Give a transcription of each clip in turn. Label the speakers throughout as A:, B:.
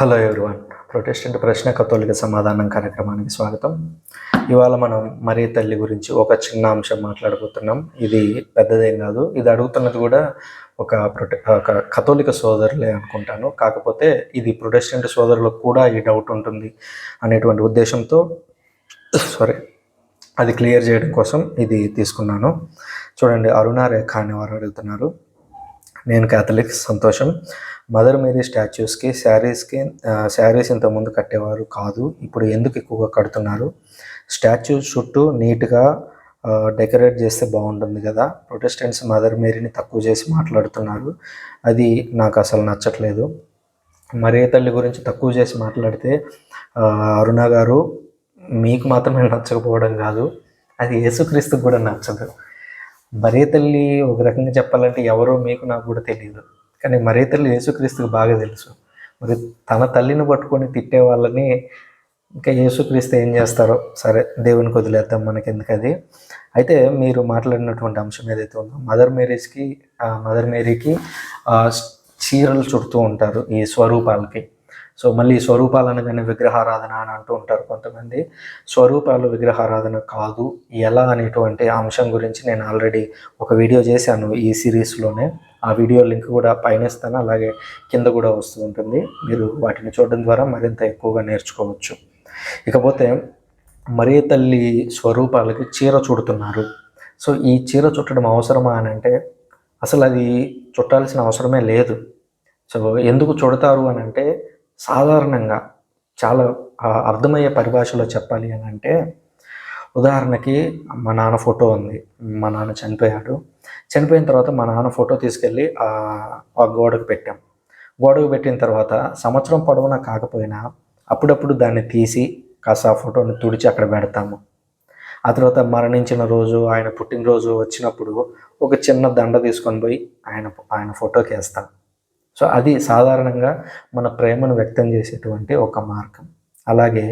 A: Hello everyone Protestant ప్రశ్న కథోలిక సమాధానం కార్యక్రమానికి స్వాగతం ఇవాళ మనం మరీ తల్లి గురించి ఒక చిన్న అంశం మాట్లాడబోతున్నాం. ఇది పెద్దదేం కాదు. ఇది అడుగుతున్నది కూడా ఒక ప్రొటె ఒక కథోలిక సోదరులే అనుకుంటాను. కాకపోతే ఇది ప్రొటెస్టెంట్ సోదరులకు కూడా ఈ డౌట్ ఉంటుంది అనేటువంటి ఉద్దేశంతో సారీ అది క్లియర్ చేయడం కోసం ఇది తీసుకున్నాను. చూడండి అరుణ రేఖ అనేవారు అడుగుతున్నారు. నేను క్యాథలిక్ సంతోషం. మదర్ మేరీ స్టాచ్యూస్కి శారీస్కి శారీస్ ఇంతకుముందు కట్టేవారు కాదు. ఇప్పుడు ఎందుకు ఎక్కువగా కడుతున్నారు? స్టాచ్యూ చుట్టూ నీట్గా డెకరేట్ చేస్తే బాగుంటుంది కదా. ప్రొటెస్టెంట్స్ మదర్ మేరీని తక్కువ చేసి మాట్లాడుతున్నారు. అది నాకు అసలు నచ్చట్లేదు. మరే తల్లి గురించి తక్కువ చేసి మాట్లాడితే అరుణ గారు మీకు మాత్రమే నచ్చకపోవడం కాదు. అది యేసుక్రీస్తుకు కూడా నచ్చదు. మరే తల్లి ఒక రకంగా చెప్పాలంటే ఎవరో మీకు నాకు కూడా తెలియదు కానీ మరే తల్లి యేసుక్రీస్తుకు బాగా తెలుసు. మరి తన తల్లిని పట్టుకొని తిట్టే వాళ్ళని ఇంకా యేసుక్రీస్తు ఏం చేస్తారో సరే దేవునికి వదిలేద్దాం మనకి ఎందుకు అది. అయితే మీరు మాట్లాడినటువంటి అంశం ఏదైతే ఉందో మదర్ మేరీస్కి మదర్ మేరీకి చీరలు చుడుతూ ఉంటారు ఈ స్వరూపాలకి. సో మళ్ళీ స్వరూపాలు అనగానే విగ్రహారాధన అని అంటూ ఉంటారు కొంతమంది. స్వరూపాలు విగ్రహారాధన కాదు. ఎలా అనేటువంటి అంశం గురించి నేను ఆల్రెడీ ఒక వీడియో చేశాను ఈ సిరీస్లోనే. ఆ వీడియో లింక్ కూడా పైన ఇస్తాను అలాగే కింద కూడా వస్తూ ఉంటుంది. మీరు వాటిని చూడడం ద్వారా మరింత ఎక్కువగా నేర్చుకోవచ్చు. ఇకపోతే మరీ తల్లి స్వరూపాలకి చీర చుడుతున్నారు. సో ఈ చీర చుట్టడం అవసరమా అని అంటే అసలు అది చుట్టాల్సిన అవసరమే లేదు. సో ఎందుకు చుడతారు అని అంటే సాధారణంగా చాలా అర్థమయ్యే పరిభాషలో చెప్పాలి అని అంటే ఉదాహరణకి మా నాన్న ఫోటో ఉంది మా నాన్న చనిపోయాడు. చనిపోయిన తర్వాత మా నాన్న ఫోటో తీసుకెళ్ళి ఆ ఆ గోడకు పెట్టాం. గోడకు పెట్టిన తర్వాత సంవత్సరం పొడవునా కాకపోయినా అప్పుడప్పుడు దాన్ని తీసి కాస్త ఆ ఫోటోని తుడిచి అక్కడ పెడతాము. ఆ తర్వాత మరణించిన రోజు ఆయన పుట్టినరోజు వచ్చినప్పుడు ఒక చిన్న దండ తీసుకొని పోయి ఆయన ఆయన ఫోటోకి వేస్తాం. సో అది సాధారణంగా మన ప్రేమను వ్యక్తం చేసేటువంటి ఒక మార్గం. అలాగే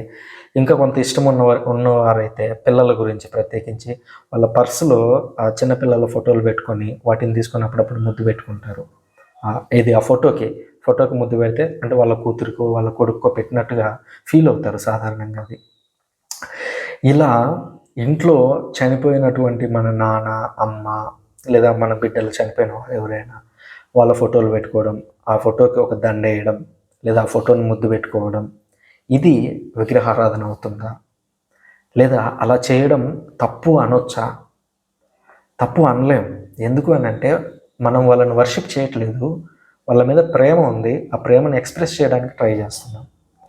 A: ఇంకా కొంత ఇష్టం ఉన్నవారు ఉన్నవారైతే పిల్లల గురించి ప్రత్యేకించి వాళ్ళ పర్సులో ఆ చిన్నపిల్లల ఫోటోలు పెట్టుకొని వాటిని తీసుకొని అప్పుడప్పుడు ముద్దు పెట్టుకుంటారు. ఇది ఆ ఫోటోకి ఫోటోకి ముద్దు పెడితే అంటే వాళ్ళ కూతురుకో వాళ్ళ కొడుకో పెట్టినట్టుగా ఫీల్ అవుతారు సాధారణంగా అది. ఇలా ఇంట్లో చనిపోయినటువంటి మన నాన్న అమ్మ లేదా మన బిడ్డలు చనిపోయిన ఎవరైనా వాళ్ళ ఫోటోలు పెట్టుకోవడం ఆ ఫోటోకి ఒక దండ వేయడం లేదా ఆ ఫోటోని ముద్దు పెట్టుకోవడం ఇది విగ్రహారాధన అవుతుందా? లేదా అలా చేయడం తప్పు అనొచ్చా? తప్పు అనలేం. ఎందుకు అని అంటే మనం వాళ్ళని వర్షిప్ చేయట్లేదు వాళ్ళ మీద ప్రేమ ఉంది ఆ ప్రేమను ఎక్స్ప్రెస్ చేయడానికి ట్రై చేస్తున్నాం.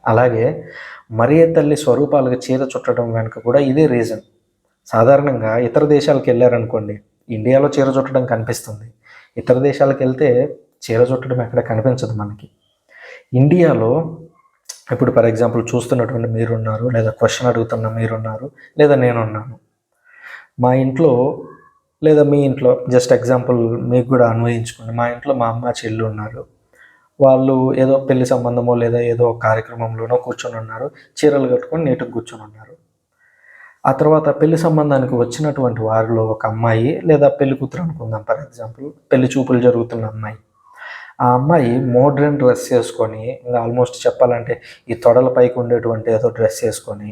A: అలాగే మరియ తల్లి స్వరూపాలకు చీర చుట్టడం వెనుక కూడా ఇదే రీజన్. సాధారణంగా ఇతర దేశాలకు వెళ్ళారనుకోండి ఇండియాలో చీర చుట్టడం కనిపిస్తుంది. ఇతర దేశాలకు వెళ్తే చీర చుట్టడం ఎక్కడ కనిపించదు మనకి. ఇండియాలో ఇప్పుడు ఫర్ ఎగ్జాంపుల్ చూస్తున్నటువంటి మీరున్నారు లేదా క్వశ్చన్ అడుగుతున్న మీరున్నారు లేదా నేనున్నాను. మా ఇంట్లో లేదా మీ ఇంట్లో జస్ట్ ఎగ్జాంపుల్ మీకు కూడా అన్వయించుకోండి. మా ఇంట్లో మా అమ్మ చెల్లి ఉన్నారు. వాళ్ళు ఏదో పెళ్ళి సంబంధమో లేదా ఏదో కార్యక్రమంలోనో కూర్చొని ఉన్నారు. చీరలు కట్టుకొని నీటుగా కూర్చొని ఉన్నారు. ఆ తర్వాత పెళ్ళి సంబంధానికి వచ్చినటువంటి వారిలో ఒక అమ్మాయి లేదా పెళ్ళి కూతురు అనుకుందాం. ఫర్ ఎగ్జాంపుల్ పెళ్ళి చూపులు జరుగుతున్న అమ్మాయి. ఆ అమ్మాయి మోడ్రన్ డ్రెస్ వేసుకొని ఇంకా ఆల్మోస్ట్ చెప్పాలంటే ఈ తొడల పైకి ఉండేటువంటి ఏదో డ్రెస్ వేసుకొని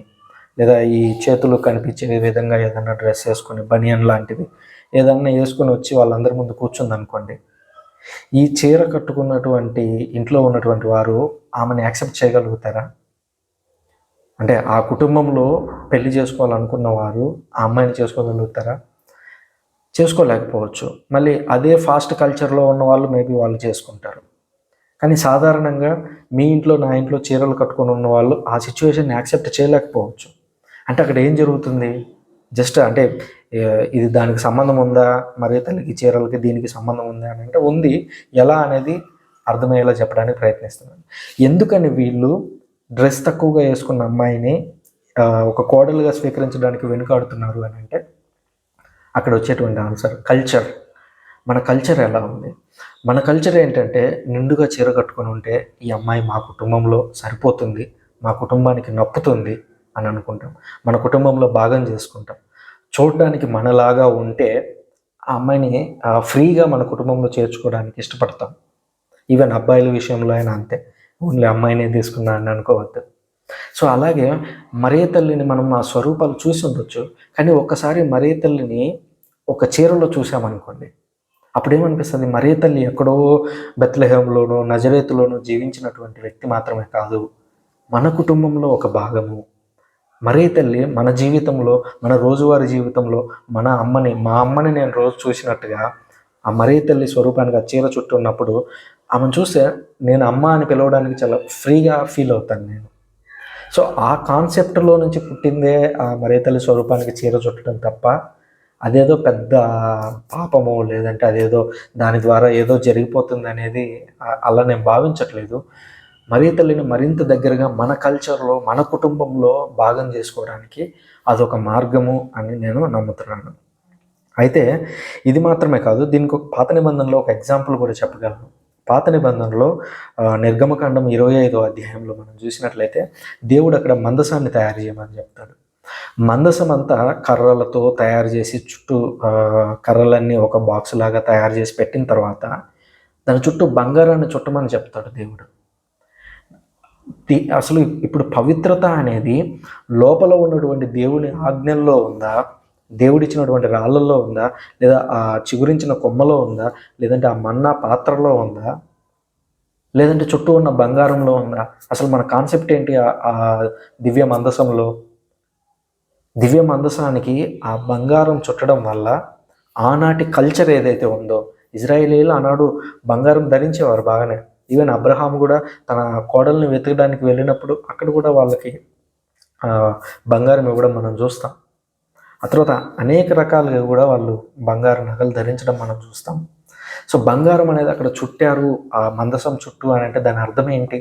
A: లేదా ఈ చేతులు కనిపించే విధంగా ఏదైనా డ్రెస్ వేసుకొని బనియన్ లాంటివి ఏదన్నా వేసుకొని వచ్చి వాళ్ళందరి ముందు కూర్చుందనుకోండి ఈ చీర కట్టుకున్నటువంటి ఇంట్లో ఉన్నటువంటి వారు ఆమెను యాక్సెప్ట్ చేయగలుగుతారా? అంటే ఆ కుటుంబంలో పెళ్ళి చేసుకోవాలనుకున్న వారు ఆ అమ్మాయిని చేసుకోగలుగుతారా? చేసుకోలేకపోవచ్చు. మళ్ళీ అదే ఫాస్ట్ కల్చర్లో ఉన్న వాళ్ళు మేబీ వాళ్ళు చేసుకుంటారు. కానీ సాధారణంగా మీ ఇంట్లో నా ఇంట్లో చీరలు కట్టుకొని ఉన్న వాళ్ళు ఆ సిచ్యువేషన్ యాక్సెప్ట్ చేయలేకపోవచ్చు. అంటే అక్కడ ఏం జరుగుతుంది? జస్ట్ అంటే ఇది దానికి సంబంధం ఉందా? మరి తల్లికి చీరలకి దీనికి సంబంధం ఉందా? అని అంటే ఉంది. ఎలా అనేది అర్థమయ్యేలా చెప్పడానికి ప్రయత్నిస్తున్నాను. ఎందుకని వీళ్ళు డ్రెస్ తక్కువగా వేసుకున్న అమ్మాయిని ఒక కోడలుగా స్వీకరించడానికి వెనుకాడుతున్నారు అని అంటే అక్కడ వచ్చేటువంటి ఆన్సర్ కల్చర్. మన కల్చర్ ఎలా ఉంది? మన కల్చర్ ఏంటంటే నిండుగా చీర కట్టుకొని ఉంటే ఈ అమ్మాయి మా కుటుంబంలో సరిపోతుంది మా కుటుంబానికి నప్పుతుంది అని అనుకుంటాం. మన కుటుంబంలో భాగం చేసుకుంటాం. చూడడానికి మనలాగా ఉంటే ఆ అమ్మాయిని ఫ్రీగా మన కుటుంబంలో చేర్చుకోవడానికి ఇష్టపడతాం. ఈవెన్ అబ్బాయిల విషయంలో అయినా అంతే. ఓన్లీ అమ్మాయినే తీసుకున్నా అని అనుకోవద్దు. సో అలాగే మరే తల్లిని మనం ఆ స్వరూపాలు చూసి ఉండొచ్చు కానీ ఒక్కసారి మరే తల్లిని ఒక చీరలో చూసామనుకోండి అప్పుడు ఏమనిపిస్తుంది మరే తల్లి ఎక్కడో బెత్లహేంలోనో నజరేతులోనో జీవించినటువంటి వ్యక్తి మాత్రమే కాదు. మన కుటుంబంలో ఒక భాగము. మరే తల్లి మన జీవితంలో మన రోజువారీ జీవితంలో మన అమ్మని మా అమ్మని నేను రోజు చూసినట్టుగా ఆ మరే తల్లి స్వరూపానికి ఆ చీర చుట్టూ ఉన్నప్పుడు ఆమెను చూస్తే నేను అమ్మ అని పిలవడానికి చాలా ఫ్రీగా ఫీల్ అవుతాను నేను. సో ఆ కాన్సెప్ట్లో నుంచి పుట్టిందే ఆ మరే తల్లి స్వరూపానికి చీర చుట్టడం తప్ప అదేదో పెద్ద పాపము లేదంటే అదేదో దాని ద్వారా ఏదో జరిగిపోతుంది అనేది అలా నేను భావించట్లేదు. మరీ తల్లిని మరింత దగ్గరగా మన కల్చర్లో మన కుటుంబంలో భాగం చేసుకోవడానికి అదొక మార్గము అని నేను నమ్ముతున్నాను. అయితే ఇది మాత్రమే కాదు దీనికి ఒక పాత నిబంధనలో ఒక ఎగ్జాంపుల్ కూడా చెప్పగలను. పాత నిబంధనలో నిర్గమకాండం ఇరవై ఐదో అధ్యాయంలో మనం చూసినట్లయితే దేవుడు అక్కడ మందసాన్ని తయారు చేయమని చెప్తాడు. మందసం అంతా కర్రలతో తయారు చేసి చుట్టూ కర్రలన్నీ ఒక బాక్స్ లాగా తయారు చేసి పెట్టిన తర్వాత దాని చుట్టూ బంగారాన్ని చుట్టమని చెప్తాడు దేవుడు. అసలు ఇప్పుడు పవిత్రత అనేది లోపల ఉన్నటువంటి దేవుని ఆజ్ఞల్లో ఉందా? దేవుడిచ్చినటువంటి రాళ్ళల్లో ఉందా? లేదా ఆ చిగురించిన కొమ్మలో ఉందా? లేదంటే ఆ మన్నా పాత్రలో ఉందా? లేదంటే చుట్టూ ఉన్న బంగారంలో ఉందా? అసలు మన కాన్సెప్ట్ ఏంటి ఆ- దివ్య మందసంలో? దివ్య మందసానికి ఆ బంగారం చుట్టడం వల్ల ఆనాటి కల్చర్ ఏదైతే ఉందో ఇజ్రాయేలీలు ఆనాడు బంగారం ధరించేవారు బాగానే. ఈవెన్ అబ్రహాం కూడా తన కోడల్ని వెతకడానికి వెళ్ళినప్పుడు అక్కడ కూడా వాళ్ళకి బంగారం ఇవ్వడం మనం చూస్తాం. ఆ తర్వాత అనేక రకాలుగా కూడా వాళ్ళు బంగారు నగలు ధరించడం మనం చూస్తాం. సో బంగారం అనేది అక్కడ చుట్టారు ఆ మందసం చుట్టూ అని అంటే దాని అర్థం ఏంటి?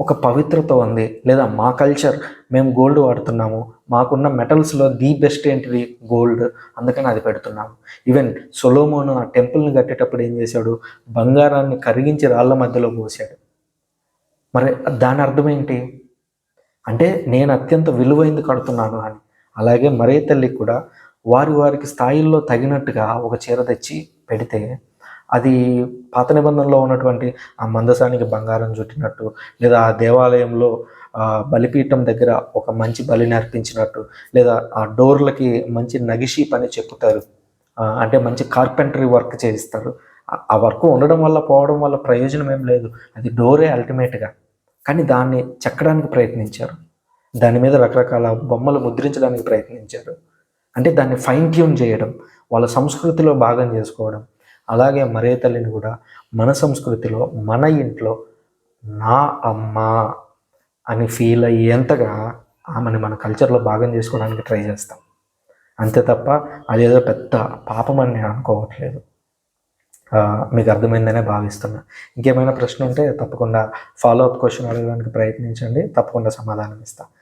A: ఒక పవిత్రత ఉంది. లేదా మా కల్చర్ మేము గోల్డ్ వాడుతున్నాము. మాకున్న మెటల్స్లో ది బెస్ట్ ఏంటిది? గోల్డ్ అందుకని అది పెడుతున్నాము ఈవెన్ సొలోమోను ఆ టెంపుల్ని కట్టేటప్పుడు ఏం చేశాడు? బంగారాన్ని కరిగించి రాళ్ళ మధ్యలో పోసాడు మరి దాని అర్థం ఏంటి? అంటే నేను అత్యంత విలువైంది కడుతున్నాను అని. అలాగే మరే తల్లి కూడా వారి వారికి స్థాయిల్లో తగినట్టుగా ఒక చీర తెచ్చి పెడితే అది పాత నిబంధనలో ఉన్నటువంటి ఆ మందసానికి బంగారం చుట్టినట్టు లేదా ఆ దేవాలయంలో బలిపీఠం దగ్గర ఒక మంచి బలిని అర్పించినట్టు లేదా ఆ డోర్లకి మంచి నగిషి పని చెక్కుతారు. అంటే మంచి కార్పెంటరీ వర్క్ చేయిస్తారు. ఆ వర్క్ ఉండడం వల్ల పోవడం వల్ల ప్రయోజనం ఏం లేదు. అది డోరే అల్టిమేట్గా. కానీ దాన్ని చెక్కడానికి ప్రయత్నించారు. దాని మీద రకరకాల బొమ్మలు ముద్రించడానికి ప్రయత్నించారు. అంటే దాన్ని ఫైన్ ట్యూన్ చేయడం వాళ్ళ సంస్కృతిలో భాగం చేసుకోవడం అలాగే మరే తల్లిని కూడా మన సంస్కృతిలో మన ఇంట్లో నా అమ్మ అని ఫీల్ అయ్యేంతగా ఆమెని మన కల్చర్లో భాగం చేసుకోవడానికి ట్రై చేస్తాం. అంతే తప్ప అదేదో పెద్ద పాపం అని నేను అనుకోవట్లేదు. మీకు అర్థమైందనే భావిస్తున్నా. ఇంకేమైనా ప్రశ్న ఉంటే తప్పకుండా ఫాలో అప్ క్వశ్చన్ అడగడానికి ప్రయత్నించండి. తప్పకుండా సమాధానం ఇస్తాను